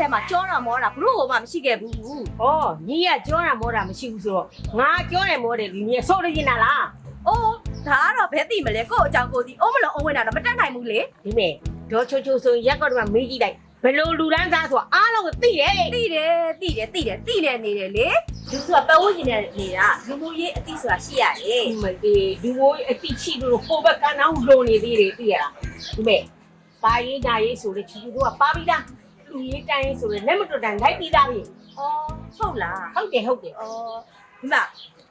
ရက်ခွက်ထဲမှာကြောတာမောတာဘလို့မှမရှိခဲ့ဘူး။ဩညီကကြောတာမောတာမရှိဘူးဆိုတော့ငါကြောတယ်မောတယ်ဒီညီကဆော့လို့ကျင်တာလားအိုးဒါကတော့ဘယ်သိမလဲကို့အကြောင်းကိုသိအိုးမလို့အုံးဝင်တာတော့မတက်နိုင်ဘူးလေ။ဒီမဲ့ဒေါ်ချိုချိုဆိုရင်ရက်ကော့တမမေးကြည့်လိုက်ဘယ်လိုလူတန်းသားဆိုတာအားလုံးကိုသိတယ်သိတယ်သိတယ်သိတယ်သိတယ်နေတယ်လေလူဆိုတာပတ်ဝန်းကျင်နဲ့နေတာလူမှုရေးအသိဆိုတာရှိရတယ်ဒီမဲ့ဒီဒီဝိုးအတိချိလို့ကိုဘက်ကန်းအောင်လုံနေသေးတယ်သိရလား။ဒီမဲ့ပါရေးညာရေးဆိုလေချီချူတို့ကပါပြီးသား လူရေးတိုင်းရေးဆိုလေလက်မတွတ်တန်လိုက်ပြီးသားပြီအော်ဟုတ်လား။ဟုတ်တယ်ဟုတ်တယ်အော်ဒီမှာ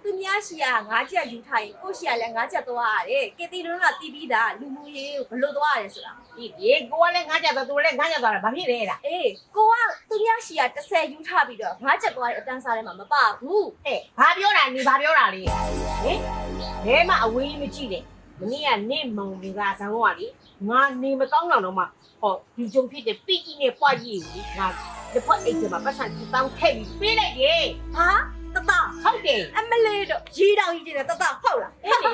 သူများရှိရငါးချက်ယူထားရင်ကိုရှိရလည်းငါးချက်သွားရတယ်ကေတီလုံးကတီးပြီးတာလူမှုရေးကိုဘလို့သွားရတယ်ဆိုတာဒီရေကိုကလည်းငါကြတော့သူလည်းငါကြတော့ဘာဖြစ်လဲလားအေးကိုကသူများရှိရ30ယူထားပြီးတော့ငါးချက်သွားတဲ့အတန်းစားထဲမှာမပါဘူးဟဲ့ဘာပြောတာနေဘာပြောတာလေဟင်ဘဲမှာအဝေးမကြည့်နဲ့မ နေ့ကနေမောင်တွေကဇံတော့ကလေငါနေမကောင်းတော့တော့မှဟောဒီကြုံဖြစ်တဲ့ပိကြီးနဲ့ပွားကြီးကိုငါတစ်ဖက်အိတ်ကမှာပတ်စံတူတောင်းထည့်ပြီးပေးလိုက်တယ်ဟာတတဟုတ်တယ်အမလေးတော့ရီတောင်ကြီးကျင်တဲ့တတဟုတ်လားအေးလေ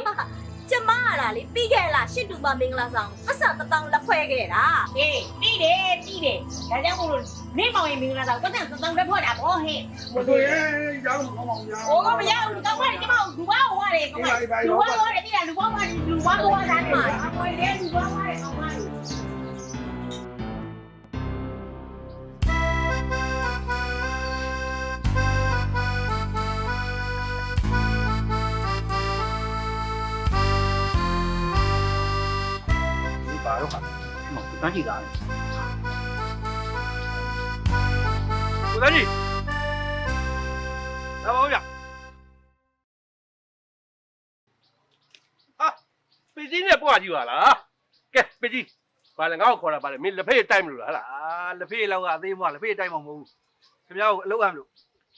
ကျမကလားလေပြီးခဲ့လားရှစ်တူပါမင်္ဂလာဆောင်ပတ်စံတတောင်လက်ဖွဲ့ခဲ့တာဟေးပြီးတယ်ပြီးတယ် 장으로 네 마음이 민감하다고 그때 난 그래 안 오해 뭐예 장으로 오면 오가 뭐야 우리 까마리 좀 누가 오래 까마리 누가 오래 니가 누가 오래 누가 오래 안 마. 아무리 내 누가 오래 까마리 바로 가. 뭐, 그까지 가. ကြည့်တာကိုတန်းကြည့်လာပါဦးဗျာဟာပီကြီးနဲ့ပွားကြည့်ပါလားကဲပီကြီးဘာလဲငါ့ကိုခေါ်တာပါလေမင်းလက်ဖေးတိုက်မလို့လားဟလားအာလက်ဖေးလောက်ကအသေးမွားလက်ဖေးတိုက်မှာမဟုတ်ဘူးခင်ဗျားကိုအလုပ်အပ်မလို့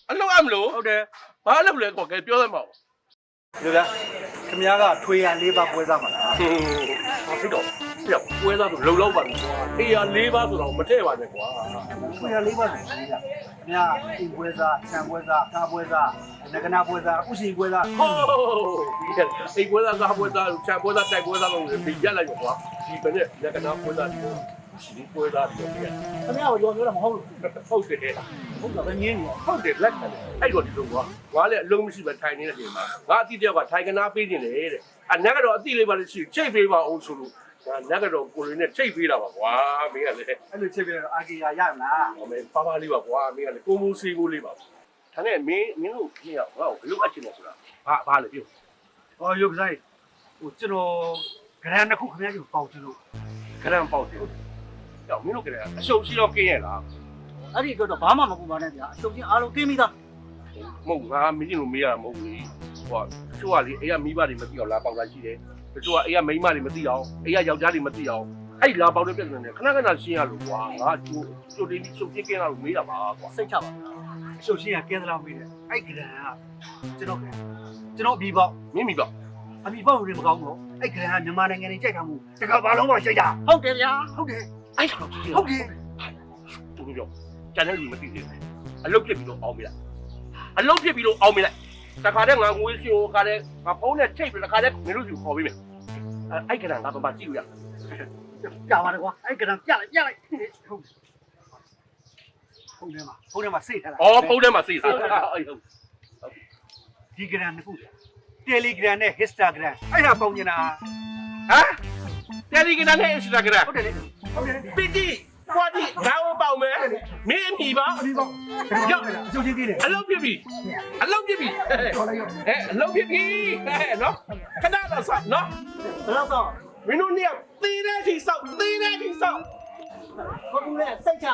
အလုပ်အမလို့ဟုတ်တယ်ဘာလုပ်လဲကောကဲပြောသမောဒီလိုဗျာခင်ဗျားကထွေရလေးပါပွဲစားမှာလားဟင်းဟာဖြစ်တော့ ပြက်ပွဲသားဆိုလုံလောက်ပါဘူးကွာအေးရ၄ပါးဆိုတော့မထည့်ပါနဲ့ကွာထွေရလေးပါဆိုရင်ဗျာခင်ဗျားအိမ်ပွဲစားခြံပွဲစားကားပွဲစားငကနာပွဲစားဥရှိပွဲစားဟိုးဒီအိမ်ပွဲသားကားပွဲသားခြံပွဲသားတိုက်ပွဲသားလို့ဒီရက်လိုက်ကွာဒီဘက်နဲ့လက်ကနာပွဲသားဒီဒီပွဲသားပြောပြခင်ဗျားကိုရောပြောတာမဟုတ်လို့ဟုတ်တယ်ဟုတ်တာပဲငင်းနေဟုတ်တယ်လက်ခံတယ်အဲ့တော့ဒီလိုကွာငါလည်းအလုံးမရှိပဲထိုင်နေတဲ့ချိန်မှာငါအတိတယောက်ကထိုင်ကနာပေးနေတယ်တဲ့အနက်ကတော့အတိလေးပါလို့ရှိချိတ်ပေးပါအောင်ဆိုလို့ ငါနက်ကတော့ကိုလေးနဲ့ချိတ်ပေးတာပါကွာမင်းကလည်းအဲ့လိုချက်ပြတော့အာကီယာရမလားအမေပါပါလေးပါကွာမင်းကလည်းကိုမိုးဆေးကိုလေးပါဒါနဲ့မင်းမင်းတို့မင်းကငါ့ကိုဘယ်လိုအပ်ချင်လဲဆိုတာဘာဘာလဲပြောဟောရုပ်ဆိုင်ဟိုကျွန်တော်ဂရန်တစ်ခုခင်ဗျားကိုပေါက်ချင်လို့ခရံပေါက်တယ်တော့မင်းတို့ကလည်းအရှုပ်ရှိတော့ကင်းရလားအဲ့ဒီအတွက်တော့ဘာမှမပူပါနဲ့ဗျာအရှုပ်ချင်းအားလုံးကင်းပြီးသားမဟုတ်ငါမင်းတို့မေးရတာမဟုတ်ဘူးဟိုကချို့ကလေအေးကမိဘတွေမသိအောင်လာပေါက်တာရှိတယ် တချို့ကအေးကမိန်းမတွေမသိအောင်အေးကယောက်ျားတွေမသိအောင်အဲ့လာပေါက်တဲ့ပြဿနာနဲ့ခဏခဏရှင်းရလို့ကွာငါချို့ချို့တင်းပြီးချုပ်ပြင်းကင်းလာလို့မေးတာပါကွာစိတ်ချပါအရှုပ်ချင်းကကင်းသလားမေးတယ်အဲ့ဂရန်ကကျွန်တော်ကျွန်တော်ပြီးပေါက်မင်းမိပေါ့အမိပေါ့ရင်မကောင်းတော့အဲ့ဂရန်ကမြန်မာနိုင်ငံနေကြိုက်တာမို့တကဘာလုံးပါရှိုက်တာဟုတ်တယ်ဗျာဟုတ်တယ်အဲ့ဒါတော့ကြည့်ရဟုတ်တယ်သူတို့ပြောကျန်တဲ့လူမသိသေးဘူးအလုတ်ဖြစ်ပြီးတော့အောင်မိလိုက်အလုတ်ဖြစ်ပြီးတော့အောင်မိလိုက် တခါတည်းငါငွေရှင်ကိုခါတည်းငါဖုန်းနဲ့ချိတ်ပြီးတခါတည်းမင်းတို့စီခေါ်ပြီးမယ်အဲ့ကဏ္ဍငါဘာမှကြည့်လို့ရကြာပါတော့ကွာအဲ့ဂရန်ပြလိုက်ပြလိုက်ဟုတ်ဟုတ်တယ်မှာဟုတ်တယ်မှာစိတ်ထားလားအော်ဖုန်းထဲမှာစိတ်စားအဲ့ဟုတ်ဒီဂရန်နှစ်ခုတယ်လီဂရမ်နဲ့ Instagram အဲ့ဒါပုံနေတာဟမ်တယ်လီဂရမ်နဲ့ Instagram ဟုတ်တယ်လေဟုတ်တယ်ပီတီကွာတီငါ့ကိုပေါက်မယ် မင်းအမိပါ ဒီပေါ့ရောက်အကျိုးချင်းသေးတယ် အလုတ်ဖြစ်ပြီအလုတ်ဖြစ်ပြီ တော်လိုက်ရော အဲအလုတ်ဖြစ်ပြီအဲနော်ခဏတော့ဆော့နော် ဘယ်တော့တော့ မင်းတို့เนี่ยသေးတဲ့အထိဆောက်သေးတဲ့အထိဆောက် ဘုံနဲ့စိတ်ချ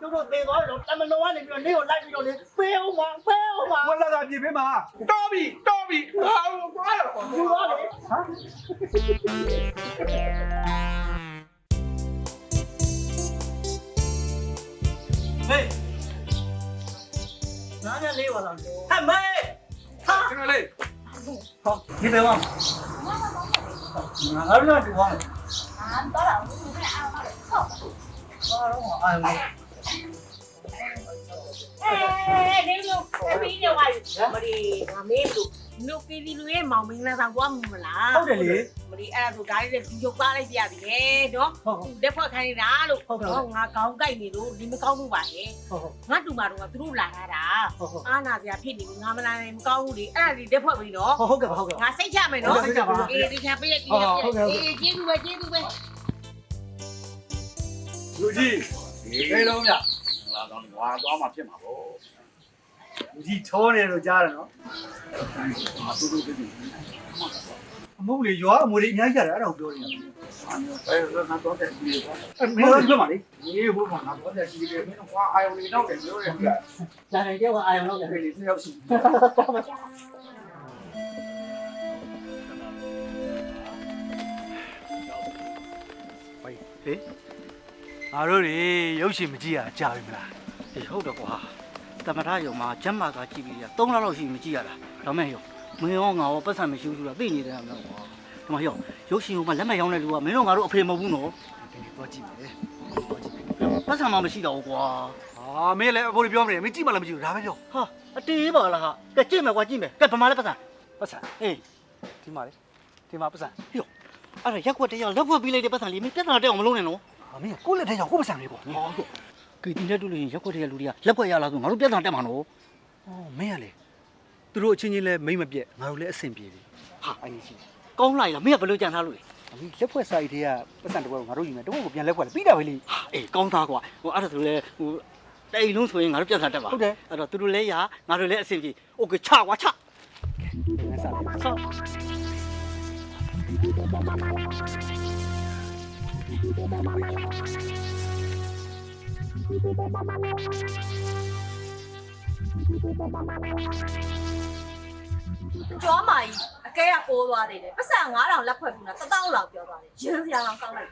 တို့တို့သေသွားတော့တမလုံးကနေပြီးတော့နေကိုလိုက်ပြီးတော့လေပေးအောင်ပါပေးအောင်ပါဝလာတာပြင်ပေးမှာ တော်ပြီတော်ပြီဟာကွာ ယူသွားလေဟမ် မေနားနဲ့လေးပါလားဟဲ့မေဟာကျွန်တော်လေးဟောဒီပဲဝမ်းငါလည်းတူဝမ်းငါတော့တော့ဘူးပဲအားမလို့ဟုတ်ပါတော့အားမလို့အေးဒီလိုသမီးတွေဝါရီမရီငါမေးလို့ ဒီလိုပြည်သူလူရဲ့မောင်မင်္ဂလာဆောင်ကွာမမလားဟုတ်တယ်လေမလီအဲ့ဒါဆိုဒါလေးလည်းရုပ်သားလိုက်ပြရသေးတယ်နော်လက်ဖွဲ့ခိုင်းနေတာလို့ဟုတ်တော့ငါကောင်းကြိုက်နေလို့ဒီမကောင်းလို့ပါလေဟုတ်ဟုတ်ငါတူမာတော့ကသူတို့လာတာတာအာနာစရာဖြစ်နေပြီငါမလာနိုင်မကောင်းဘူးလေအဲ့ဒါလေးလက်ဖွဲ့ပြီနော်ဟုတ်ဟုတ်ကဲ့ဟုတ်ကဲ့ငါစိတ်ချမယ်နော်စိတ်ချပါအေးဒီချာပြည့်ပြီးတော့အေးကျေးဇူးပဲကျေးဇူးပဲလူကြီးဒီလိုလုံးရလာတော့ဝါသွားမှဖြစ်မှာပေါ့ လူကြီးချောနေလို့ကြားတယ်နော်အတူတူဖြစ်နေအမဟုတ်လေရွာအမွေလေးအများကြီးရတယ်အဲ့ဒါကိုပြောနေတာအဲငါတော့တဲ့ဒီပေါ့အဲ့မင်းတို့ပြောပါလေဒီဘုမငါတော့တဲ့ဒီလေမင်းကအာယုန်လေးတော့တယ်ပြောရတယ်ဒါနဲ့တယောက်ကအာရုံလောက်တယ်ဒီလေးတယောက်ရှိဟေးငါတို့တွေရုပ်ရှင်မကြည့်ရတာကြာပြီမလားအေးဟုတ်တော့ကွာ တမထရုံမှာကျမ်းမာကကြည့်ပြီးရ3လလောက်ရှိမကြည့်ရတာဒါမဲ့ရောမင်းရောငါရောပတ်စံမရှိဘူးဆိုတာသိနေတယ်အမေကွာဒီမှာရောရုပ်ရှင်ကလက်မရောင်းတဲ့လူကမင်းတို့ငါတို့အဖေမဟုတ်ဘူးနော်ဒီနေ့တော့ကြည့်မယ်ပတ်စံမှမရှိတော့ဘူးကွာဟာမင်းလည်းအဖိုးပြောမနေမင်းကြည့်မှလည်းမကြည့်ဘူးဒါပဲပြောဟာအတေးပါလားဟာကဲကြည့်မယ်ကွာကြည့်မယ်ကဲဗမာလဲပတ်စံပတ်စံအေးဒီမှာလေဒီမှာပတ်စံအဲ့ဒါရက်ွက်တရားလက်ွက်ပြီးလိုက်တဲ့ပတ်စံလေးမင်းပြဿနာတက်အောင်မလုပ်နဲ့နော်ဟာမင်းကိုယ့်လက်ထဲရောက်ကိုယ့်ပတ်စံလေးပေါ့ဟောကဲ ဒီနဲ့တူလို့ရင်ရက်ွက်တရားလူတွေကလက်ွက်ရလာဆိုငါတို့ပြဿနာတက်မှာနော် အော်မင်းကလေသူတို့အချင်းချင်းလဲမိမ့်မပြက်ငါတို့လည်းအဆင်ပြေပြီ ဟာအဲ့ဒီရှိကောင်းလိုက်လားမင်းကဘယ်လိုကြံထားလို့လဲ အမင်းလက်ဖွဲ့စာရီတွေကပတ်စံတစ်ပွဲကိုငါတို့ယူမယ်တစ်ပွဲကိုပြန်လက်ဖွဲ့လေပြီးတာပဲလေ ဟာအေးကောင်းသားကွာဟိုအဲ့ဒါဆိုလဲဟိုတိတ်လုံးဆိုရင်ငါတို့ပြဿနာတက်ပါ ဟုတ်တယ် အဲ့တော့သူတို့လည်းရငါတို့လည်းအဆင်ပြေโอเคချကွာချ ဒီမှာစားလေ ဆော ကျော်မာကြီးအကဲကပိုးသွားသေးတယ်ပတ်စံ9000လက်ဖွဲ့ပြီးတော့1000လောက်ပြောသွားတယ်ရင်းစရာလောက်ကောင်းလိုက်